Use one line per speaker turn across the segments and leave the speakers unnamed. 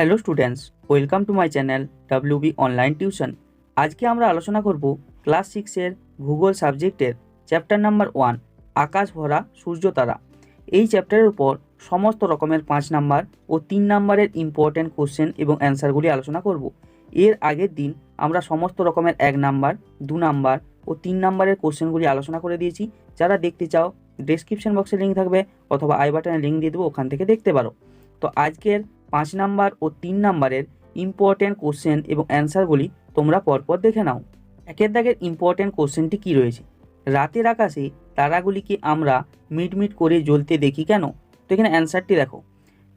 Hello students, welcome to my channel WB online tuition আজকে আমরা আলোচনা করব ক্লাস সিক্সের ভূগোল সাবজেক্টের চ্যাপ্টার নাম্বার ওয়ান আকাশ, ভরা, সূর্য, তারা। এই চ্যাপ্টারের উপর সমস্ত রকমের পাঁচ নাম্বার ও তিন নাম্বারের ইম্পর্ট্যান্ট কোশ্চেন এবং অ্যান্সারগুলি আলোচনা করব। এর আগের দিন আমরা সমস্ত রকমের এক নাম্বার, দু নাম্বার ও তিন নাম্বারের কোশ্চেনগুলি আলোচনা করে দিয়েছি। যারা দেখতে চাও ডেসক্রিপশন বক্সে লিঙ্ক থাকবে অথবা আই বাটনে লিঙ্ক দিয়ে দেবো, ওখান থেকে দেখতে পারো। তো আজকের পাঁচ নাম্বার ও তিন নাম্বারের ইম্পর্ট্যান্ট কোশ্চেন এবং অ্যান্সারগুলি তোমরা পরপর দেখে নাও। একের দাগের ইম্পর্ট্যান্ট কোশ্চেনটি কী রয়েছে? রাতের আকাশে তারাগুলিকে আমরা মিটমিট করে জ্বলতে দেখি কেন? তো এখানে অ্যান্সারটি দেখো।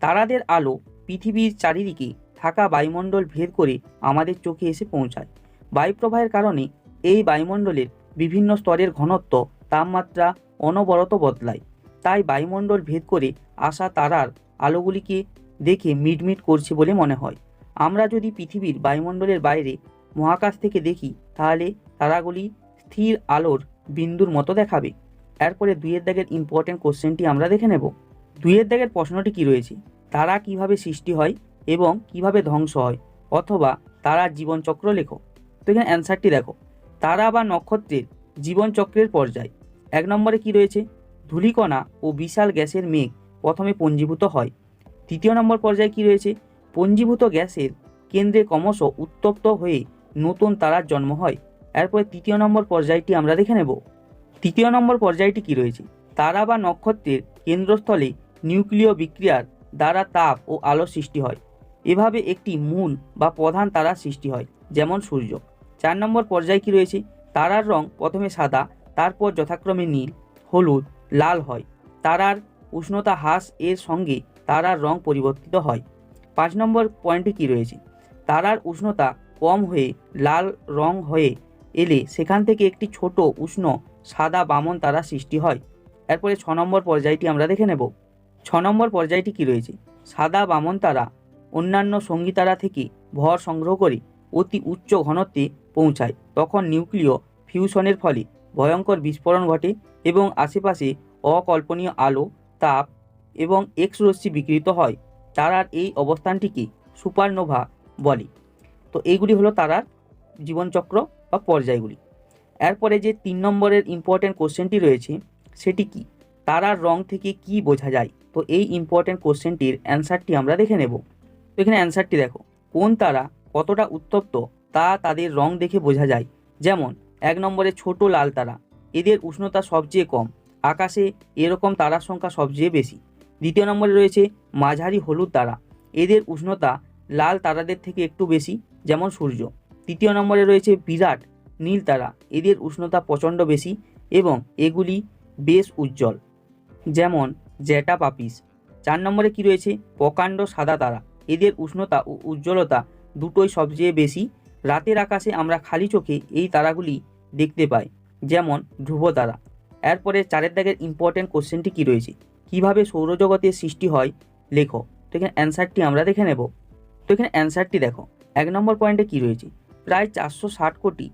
তারাদের আলো পৃথিবীর চারিদিকে থাকা বায়ুমণ্ডল ভেদ করে আমাদের চোখে এসে পৌঁছায়। বায়ুপ্রবাহের কারণে এই বায়ুমণ্ডলের বিভিন্ন স্তরের ঘনত্ব, তাপমাত্রা অনবরত বদলায়। তাই বায়ুমণ্ডল ভেদ করে আসা তারার আলোগুলিকে দেখে মিটমিট করছে বলে মনে হয়। আমরা যদি পৃথিবীর বায়ুমণ্ডলের বাইরে মহাকাশ থেকে দেখি, তাহলে তারাগুলি স্থির আলোর বিন্দুর মতো দেখাবে। এরপরে দুইয়ের দাগের ইম্পর্টেন্ট কোশ্চেনটি আমরা দেখে নেব। দুইয়ের দাগের প্রশ্নটি কি রয়েছে? তারা কীভাবে সৃষ্টি হয় এবং কীভাবে ধ্বংস হয়? অথবা তারার জীবনচক্র লেখো। তো এখানে অ্যান্সারটি দেখো। তারা বা নক্ষত্রের জীবনচক্রের পর্যায়। এক নম্বরে কি রয়েছে? ধূলিকণা ও বিশাল গ্যাসের মেঘ প্রথমে পঞ্জীভূত হয়। তৃতীয় নম্বর পর্যায়ে কি রয়েছে? পঞ্জীভূত গ্যাসের কেন্দ্রে ক্রমশ উত্তপ্ত হয়ে নতুন তারার জন্ম হয়। এরপরে তৃতীয় নম্বর পর্যায়টি আমরা দেখে নেব। তৃতীয় নম্বর পর্যায়টি কি রয়েছে? তারা বা নক্ষত্রের কেন্দ্রস্থলে নিউক্লিয় বিক্রিয়ার দ্বারা তাপ ও আলো সৃষ্টি হয়। এভাবে একটি মূল বা প্রধান তারার সৃষ্টি হয়, যেমন সূর্য। চার নম্বর পর্যায়ে কি রয়েছে? তারার রং প্রথমে সাদা, তারপর যথাক্রমে নীল, হলুদ, লাল হয়। তারার উষ্ণতা হ্রাস এর সঙ্গে তারার রং পরিবর্তিত হয়। পাঁচ নম্বর পয়েন্টে কি রয়েছে? তারার উষ্ণতা কম হয়ে লাল রং হয়ে এলে সেখান থেকে একটি ছোট, উষ্ণ, সাদা বামন তারা সৃষ্টি হয়। এরপরে ছ নম্বর পর্যায়টি আমরা দেখে নেব। ছ নম্বর পর্যায়টি কি রয়েছে? সাদা বামন তারা অন্যান্য সঙ্গী তারা থেকে ভর সংগ্রহ করে অতি উচ্চ ঘনত্বে পৌঁছায়। তখন নিউক্লিয় ফিউশনের ফলে ভয়ঙ্কর বিস্ফোরণ ঘটে এবং আশেপাশে অকল্পনীয় আলো, তাপ এবং এক্স রশ্মি বিকৃত হয়, তারার এই অবস্থানটিকে সুপারনোভা বলে। তো এইগুলি হলো তারার জীবনচক্র বা পর্যায়গুলি। এরপরে যে তিন নম্বরের ইম্পর্ট্যান্ট কোশ্চেনটি রয়েছে, সেটি কি? তারার রং থেকে কি বোঝা যায়? তো এই ইম্পর্ট্যান্ট কোশ্চেনটির অ্যান্সারটি আমরা দেখে নেব। তো এখানে অ্যান্সারটি দেখো, কোন তারা কতটা উত্তপ্ত তা তাদের রং দেখে বোঝা যায়। যেমন, এক নম্বরে ছোট লাল তারা, এদের উষ্ণতা সবচেয়ে কম, আকাশে এরকম তারার সংখ্যা সবচেয়ে বেশি। দ্বিতীয় নম্বরে রয়েছে মাঝারি হলুদ তারা। এদের উষ্ণতা লাল তারাদের থেকে একটু বেশি, যেমন সূর্য। তৃতীয় নম্বরে রয়েছে বিরাট নীল তারা। এদের উষ্ণতা প্রচণ্ড বেশি এবং এগুলি বেশ উজ্জ্বল। যেমন জ্যাটা পাপিস চার নম্বরে কি রয়েছে? প্রকাণ্ড সাদা তারা। এদের উষ্ণতা ও উজ্জ্বলতা দুটোই সবচেয়ে বেশি। রাতের আকাশে আমরা খালি চোখে এই তারাগুলি দেখতে পাই, যেমন ধ্রুব তারা। এরপরে চারের দাগের ইম্পর্টেন্ট কোশ্চেনটি কি রয়েছে? কীভাবে সৌরজগতের সৃষ্টি হয়, লেখো। তো এখানে অ্যান্সারটি আমরা দেখে নেব। তো এখানে অ্যান্সারটি দেখো, এক নম্বর পয়েন্টে কি রয়েছে? প্রায় চারশো ষাট কোটি,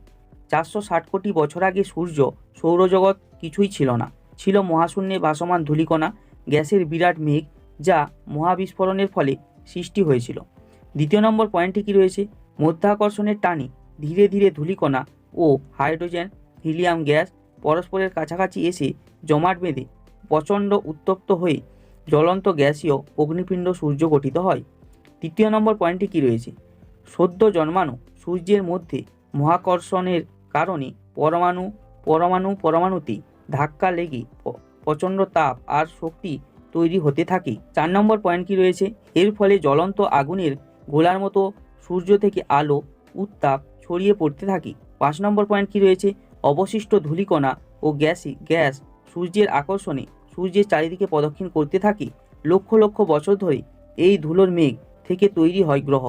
চারশো ষাট কোটি বছর আগে সূর্য সৌরজগৎ কিছুই ছিল না। ছিল মহাশূন্যে ভাসমান ধূলিকণা, গ্যাসের বিরাট মেঘ যা মহাবিস্ফোরণের ফলে সৃষ্টি হয়েছিল। দ্বিতীয় নম্বর পয়েন্টটি কি রয়েছে? মধ্যাকর্ষণের টানে ধীরে ধীরে ধূলিকণা ও হাইড্রোজেন, হিলিয়াম গ্যাস পরস্পরের কাছাকাছি এসে জমাট বেঁধে প্রচণ্ড উত্তপ্ত হয়ে জ্বলন্ত গ্যাসীয় অগ্নিপিণ্ড সূর্য গঠিত হয়। তৃতীয় নম্বর পয়েন্টটি কি রয়েছে? সদ্য জন্মানো সূর্যের মধ্যে মহাকর্ষণের কারণে পরমাণু পরমাণু, পরমাণুতে ধাক্কা লেগে প্রচণ্ড তাপ আর শক্তি তৈরি হতে থাকে। চার নম্বর পয়েন্ট কি রয়েছে? এর ফলে জ্বলন্ত আগুনের গোলার মতো সূর্য থেকে আলো, উত্তাপ ছড়িয়ে পড়তে থাকে। পাঁচ নম্বর পয়েন্ট কি রয়েছে? অবশিষ্ট ধূলিকণা ও গ্যাসই গ্যাস সূর্যের আকর্ষণে সূর্যের চারিদিকে প্রদক্ষিণ করতে থাকে, লক্ষ লক্ষ বছর ধরে এই ধুলোর মেঘ থেকে তৈরি হয় গ্রহ,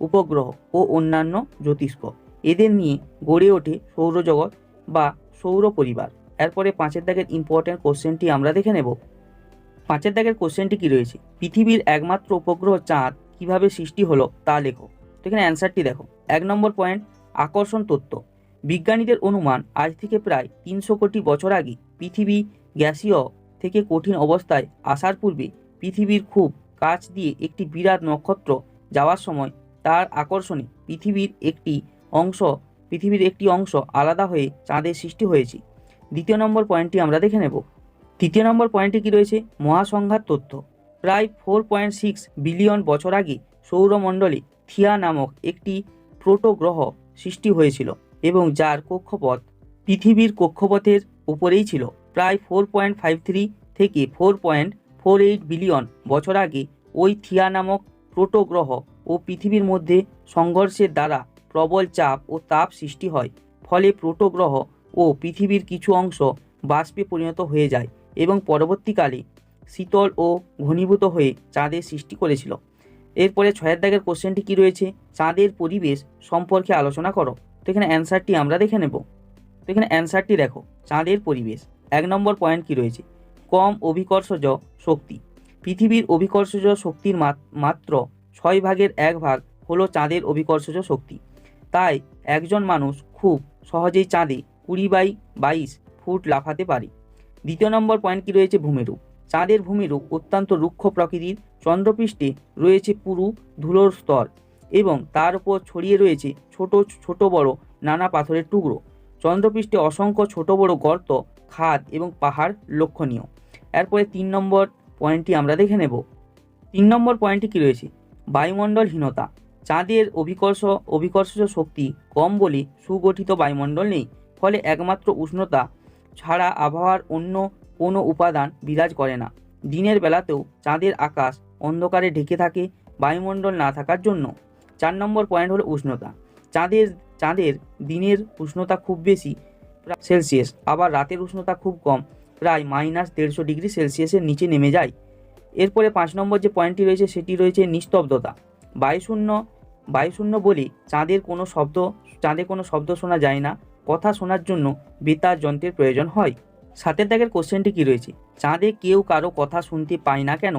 উপগ্রহ ও অন্যান্য জ্যোতিষ্ক। এদের নিয়ে গড়ে ওঠে সৌরজগৎ বা সৌর পরিবার। এরপরে পাঁচের দাগের ইম্পর্ট্যান্ট কোশ্চেনটি আমরা দেখে নেব। পাঁচের দাগের কোশ্চেনটি কি রয়েছে? পৃথিবীর একমাত্র উপগ্রহ চাঁদ কীভাবে সৃষ্টি হলো তা লেখো। তো এখানে অ্যান্সারটি দেখো। এক নম্বর পয়েন্ট আকর্ষণ তত্ত্ব। বিজ্ঞানীদের অনুমান আজ থেকে প্রায় তিনশো কোটি বছর আগে পৃথিবী গ্যাসীয় থেকে কঠিন অবস্থায় আসার পূর্বে পৃথিবীর খুব কাছ দিয়ে একটি বিরাট নক্ষত্র যাওয়ার সময় তার আকর্ষণে পৃথিবীর একটি অংশ, পৃথিবীর একটি অংশ আলাদা হয়ে চাঁদের সৃষ্টি হয়েছে। দ্বিতীয় নম্বর পয়েন্টটি আমরা দেখে নেব। তৃতীয় নম্বর পয়েন্টে কি রয়েছে? মহাসংঘাত তথ্য। প্রায় ফোর পয়েন্ট সিক্স বিলিয়ন বছর আগে সৌরমণ্ডলে থিয়া নামক একটি প্রোটোগ্রহ সৃষ্টি হয়েছিল এবং যার কক্ষপথ পৃথিবীর কক্ষপথের উপরেই ছিল। প্রায় ফোর পয়েন্ট ফাইভ থ্রি থেকে four point four eight billion বছর আগে ওই থিয়া নামক প্রোটোগ্রহ ও পৃথিবীর মধ্যে সংঘর্ষের দ্বারা প্রবল চাপ ও তাপ সৃষ্টি হয়। ফলে প্রোটোগ্রহ ও পৃথিবীর কিছু অংশ বাষ্পে পরিণত হয়ে যায় এবং পরবর্তীকালে শীতল ও ঘনীভূত হয়ে চাঁদের সৃষ্টি করেছিল। এরপরে ছয়ের দাগের কোশ্চেনটি কী রয়েছে? চাঁদের পরিবেশ সম্পর্কে আলোচনা করো। তো এখানে অ্যান্সারটি আমরা দেখে নেব। তো এখানে অ্যান্সারটি দেখো, চাঁদের পরিবেশ। এক নম্বর পয়েন্ট কি রয়েছে? কম অভিকর্ষজ শক্তি। পৃথিবীর অভিকর্ষজ শক্তির মাত- মাত্র ছয় ভাগের এক ভাগ হলো চাঁদের অভিকর্ষজ শক্তি। তাই একজন মানুষ খুব সহজেই চাঁদে কুড়ি বাই বাইশ ফুট লাফাতে পারে। দ্বিতীয় নম্বর পয়েন্ট কি রয়েছে? ভূমিরূপ। চাঁদের ভূমিরূপ অত্যন্ত রুক্ষ প্রকৃতির চন্দ্রপৃষ্ঠে রয়েছে পুরু ধুলোর স্তর এবং তার উপর ছড়িয়ে রয়েছে ছোট ছোট বড় নানা পাথরের টুকরো। চন্দ্রপৃষ্ঠে অসংখ্য ছোট বড় গর্ত খাদ এবং পাহাড় লক্ষণীয়। এরপরে তিন নম্বর পয়েন্টটি আমরা দেখে নেব। তিন নম্বর পয়েন্টটি কী রয়েছে? বায়ুমণ্ডলহীনতা। চাঁদের অভিকর্ষ, অভিকর্ষজ শক্তি কম বলে সুগঠিত বায়ুমণ্ডল নেই, ফলে একমাত্র উষ্ণতা ছাড়া আবহাওয়ার অন্য কোনো উপাদান বিরাজ করে না। দিনের বেলাতেও চাঁদের আকাশ অন্ধকারে ঢেকে থাকে বায়ুমণ্ডল না থাকার জন্য। চার নম্বর পয়েন্ট হলো উষ্ণতা। চাঁদের চাঁদের দিনের উষ্ণতা খুব বেশি সেলসিয়াস। আবার রাতের উষ্ণতা খুব কম, প্রায় মাইনাস দেড়শো ডিগ্রি সেলসিয়াসের নিচে নেমে যায়। এরপরে পাঁচ নম্বর যে পয়েন্টটি রয়েছে, সেটি রয়েছে নিস্তব্ধতা। বায়ুশূন্য বায়ুশূন্য বলে চাঁদের কোনো শব্দ চাঁদে কোনো শব্দ শোনা যায় না। কথা শোনার জন্য বেতার যন্ত্রের প্রয়োজন হয়। সাতের দাগের কোশ্চেনটি কী রয়েছে? চাঁদে কেউ কারও কথা শুনতে পায় না কেন?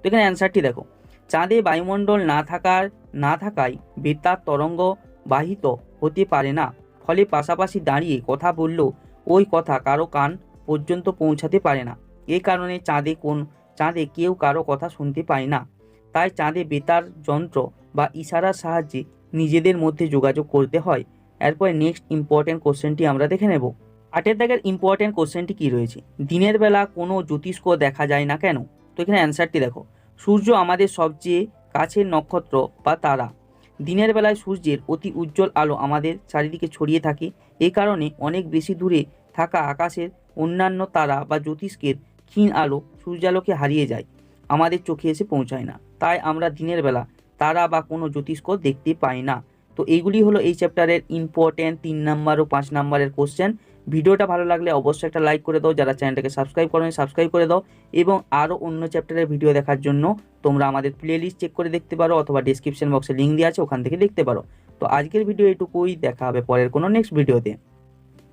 তো এখানে অ্যান্সারটি দেখো। চাঁদে বায়ুমণ্ডল না থাকার, না থাকায় বেতার তরঙ্গ বাহিত হতে পারে না। ফলে পাশাপাশি দাঁড়িয়ে কথা বললেও ওই কথা কারও কান পর্যন্ত পৌঁছাতে পারে না। এই কারণে চাঁদে কোন, চাঁদে কেউ কারও কথা শুনতে পায় না। তাই চাঁদে বেতার যন্ত্র বা ইশারার সাহায্যে নিজেদের মধ্যে যোগাযোগ করতে হয়। এরপরে নেক্সট ইম্পর্টেন্ট কোশ্চেনটি আমরা দেখে নেব। আটের দাগের ইম্পর্টেন্ট কোশ্চেনটি কী রয়েছে? দিনের বেলা কোনো জ্যোতিষ্ক দেখা যায় না কেন? তো এখানে অ্যান্সারটি দেখো। সূর্য আমাদের সবচেয়ে কাছের নক্ষত্র বা তারা। দিনের বেলায় সূর্যের অতি উজ্জ্বল আলো আমাদের চারিদিকে ছড়িয়ে থাকে। এ কারণে অনেক বেশি দূরে থাকা আকাশের অন্যান্য তারা বা জ্যোতিষ্কের ক্ষীণ আলো সূর্যালোকে হারিয়ে যায়। আমাদের চোখে এসে পৌঁছায় না। তাই আমরা দিনের বেলা তারা বা কোনো জ্যোতিষ্ক দেখতে পাই না। তো এইগুলি হলো এই চ্যাপ্টারের ইম্পর্টেন্ট তিন নাম্বার ও পাঁচ নাম্বারের কোশ্চেন ভিডিওটা ভালো লাগলে অবশ্যই একটা লাইক করে দাও, যারা চ্যানেলটাকে সাবস্ক্রাইব করেন সাবস্ক্রাইব করে দাও এবং আরও অন্য চ্যাপ্টারের ভিডিও দেখার জন্য তোমরা আমাদের প্লেলিস্ট চেক করে দেখতে পারো অথবা ডিসক্রিপশন বক্সে লিঙ্ক দিয়ে আছে, ওখান থেকে দেখতে পারো। তো আজকের ভিডিও এটুকুই, দেখা হবে পরের কোনো নেক্সট ভিডিওতে